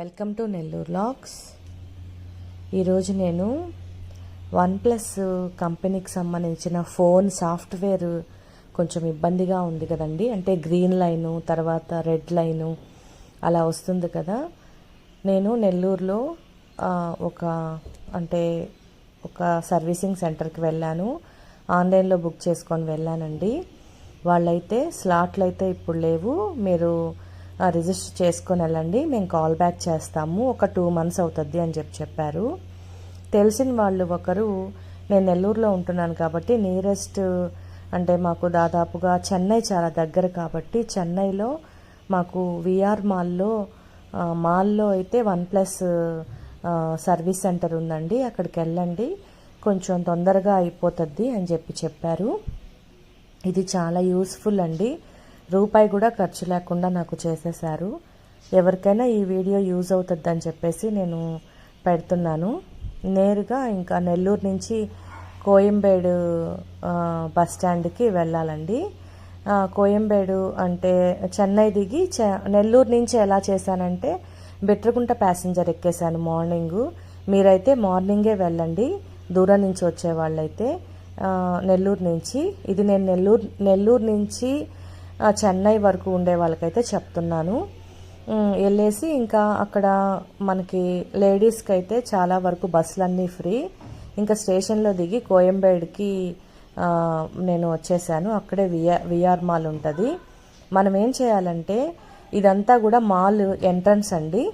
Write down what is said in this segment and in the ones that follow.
Welcome to Nellore lakhs ఈరోజు నేను one plus కంపెనీకి సంబంధించిన ఫోన్ సాఫ్ట్వేర్ కొంచెం ఇబ్బందిగా ఉంది కదండి. అంటే గ్రీన్ లైను తర్వాత రెడ్ లైను అలా వస్తుంది కదా. నేను నెల్లూరులో ఒక అంటే ఒక సర్వీసింగ్ సెంటర్కి వెళ్ళాను. ఆన్లైన్లో బుక్ చేసుకొని వెళ్ళానండి. వాళ్ళైతే స్లాట్లు అయితే ఇప్పుడు లేవు. మీరు రిజిస్టర్ చేసుకొని వెళ్ళండి మేము కాల్ బ్యాక్ చేస్తాము ఒక టూ మంత్స్ అవుతుంది అని చెప్పి చెప్పారు. తెలిసిన వాళ్ళు ఒకరు నేను నెల్లూరులో ఉంటున్నాను కాబట్టి నియరెస్ట్ అంటే మాకు దాదాపుగా చెన్నై చాలా దగ్గర కాబట్టి చెన్నైలో మాకు విఆర్ మాల్లో మాల్లో అయితే వన్ ప్లస్ సర్వీస్ సెంటర్ ఉందండి అక్కడికి వెళ్ళండి కొంచెం తొందరగా అయిపోతుంది అని చెప్పి చెప్పారు. ఇది చాలా యూస్ఫుల్ అండి. రూపాయి కూడా ఖర్చు లేకుండా నాకు చేసేసారు ఎవరికైనా ఈ వీడియో యూజ్ అవుతుంది అని చెప్పేసి నేను పెడుతున్నాను. నేరుగా ఇంకా నెల్లూరు నుంచి కోయంబేడు బస్ స్టాండ్కి వెళ్ళాలండి. కోయంబేడు అంటే చెన్నై దిగి నెల్లూరు నుంచి ఎలా చేశానంటే బెట్రకుంట ప్యాసింజర్ ఎక్కేసాను మార్నింగు. మీరైతే మార్నింగే వెళ్ళండి. దూరం నుంచి వచ్చే వాళ్ళైతే నెల్లూరు నుంచి. ఇది నేను నెల్లూరు నెల్లూరు నుంచి చెన్నై వరకు ఉండే వాళ్ళకైతే చెప్తున్నాను. వెళ్ళేసి ఇంకా అక్కడ మనకి లేడీస్కి అయితే చాలా వరకు బస్సులన్నీ ఫ్రీ. ఇంకా స్టేషన్లో దిగి కోయంబేడ్కి నేను వచ్చేసాను. అక్కడే విఆర్ విఆర్ మాల్ ఉంటుంది. మనం ఏం చేయాలంటే ఇదంతా కూడా మాల్ ఎంట్రన్స్ అండి.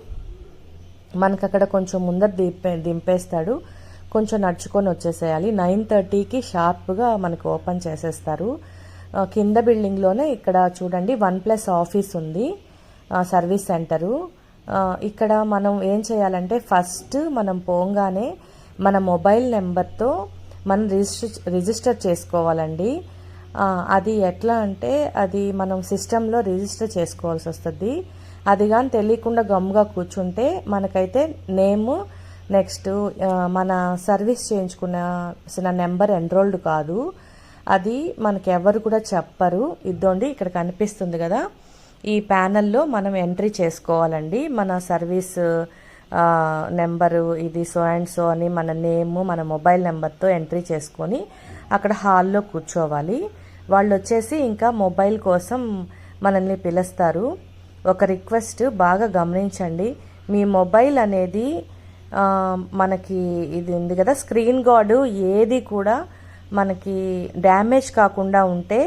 మనకు అక్కడ కొంచెం ముందర దింపే దింపేస్తాడు. కొంచెం నడుచుకొని వచ్చేసేయాలి. నైన్ థర్టీకి షార్ప్గా మనకు ఓపెన్ చేసేస్తారు. కింద బిల్డింగ్లోనే ఇక్కడ చూడండి వన్ ప్లస్ ఆఫీస్ ఉంది సర్వీస్ సెంటరు ఇక్కడ మనం ఏం చేయాలంటే ఫస్ట్ మనం పోగానే మన మొబైల్ నెంబర్తో మనం రిజిస్టర్ రిజిస్టర్ చేసుకోవాలండి. అది ఎట్లా అంటే అది మనం సిస్టంలో రిజిస్టర్ చేసుకోవాల్సి వస్తుంది. అది కానీ తెలియకుండా గమ్ముగా కూర్చుంటే మనకైతే నేమ్ నెక్స్ట్ మన సర్వీస్ చేయించుకున్న నెంబర్ ఎన్రోల్డ్ కాదు. అది మనకి కూడా చెప్పరు. ఇద్దండి ఇక్కడ కనిపిస్తుంది కదా. ఈ ప్యానల్లో మనం ఎంట్రీ చేసుకోవాలండి. మన సర్వీస్ నెంబరు ఇది సో అండ్ సో అని మన నేమ్ మన మొబైల్ నెంబర్తో ఎంట్రీ చేసుకొని అక్కడ హాల్లో కూర్చోవాలి. వాళ్ళు వచ్చేసి ఇంకా మొబైల్ కోసం మనల్ని పిలుస్తారు. ఒక రిక్వెస్ట్ బాగా గమనించండి. మీ మొబైల్ అనేది మనకి ఇది ఉంది కదా స్క్రీన్ గార్డు ఏది కూడా మనకి డ్యామేజ్ కాకుండా ఉంటే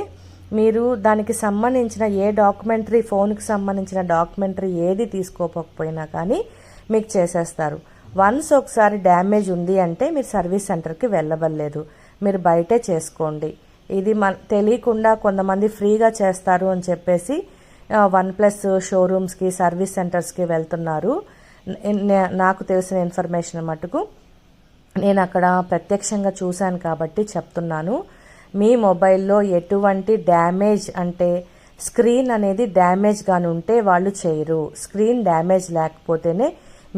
మీరు దానికి సంబంధించిన ఏ డాక్యుమెంటరీ ఫోన్కి సంబంధించిన డాక్యుమెంటరీ ఏది తీసుకోకపోయినా కానీ మీకు చేసేస్తారు. వన్స్ ఒకసారి డ్యామేజ్ ఉంది అంటే మీరు సర్వీస్ సెంటర్కి వెళ్ళవలేదు మీరు బయటే చేసుకోండి. ఇది మన తెలియకుండా కొంతమంది ఫ్రీగా చేస్తారు అని చెప్పేసి వన్ ప్లస్ షోరూమ్స్కి సర్వీస్ సెంటర్స్కి వెళ్తున్నారు. నాకు తెలిసిన ఇన్ఫర్మేషన్ మటుకు నేను అక్కడ ప్రత్యక్షంగా చూశాను కాబట్టి చెప్తున్నాను. మీ మొబైల్లో ఎటువంటి డ్యామేజ్ అంటే స్క్రీన్ అనేది డ్యామేజ్ గాని ఉంటే వాళ్ళు చేయరు. స్క్రీన్ డ్యామేజ్ లేకపోతేనే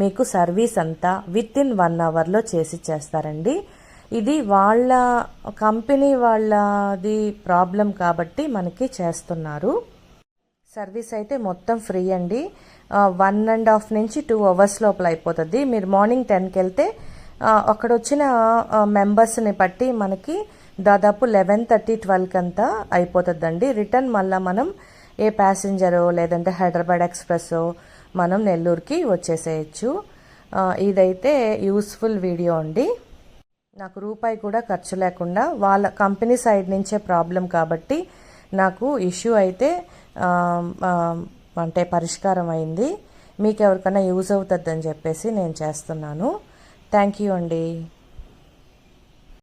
మీకు సర్వీస్ అంతా విత్ ఇన్ వన్ అవర్లో చేసి చేస్తారండి. ఇది వాళ్ళ కంపెనీ వాళ్ళది ప్రాబ్లం కాబట్టి మనకి చేస్తున్నారు. సర్వీస్ అయితే మొత్తం ఫ్రీ అండి. వన్ అండ్ హాఫ్ నుంచి టూ అవర్స్ లోపల అయిపోతుంది. మీరు మార్నింగ్ టెన్కి వెళ్తే అక్కడ వచ్చిన మెంబర్స్ని బట్టి మనకి దాదాపు లెవెన్ థర్టీ ట్వెల్వ్కి అంతా అయిపోతుందండి. రిటర్న్ మళ్ళీ మనం ఏ ప్యాసింజరో లేదంటే హైదరాబాద్ ఎక్స్ప్రెస్ మనం నెల్లూరుకి వచ్చేసేయచ్చు. ఇదైతే యూస్ఫుల్ వీడియో అండి. నాకు రూపాయి కూడా ఖర్చు లేకుండా వాళ్ళ కంపెనీ సైడ్ నుంచే ప్రాబ్లం కాబట్టి నాకు ఇష్యూ అయితే అంటే పరిష్కారం అయింది. మీకు ఎవరికైనా యూజ్ అవుతుందని చెప్పేసి నేను చేస్తున్నాను. థ్యాంక్ యూ అండి.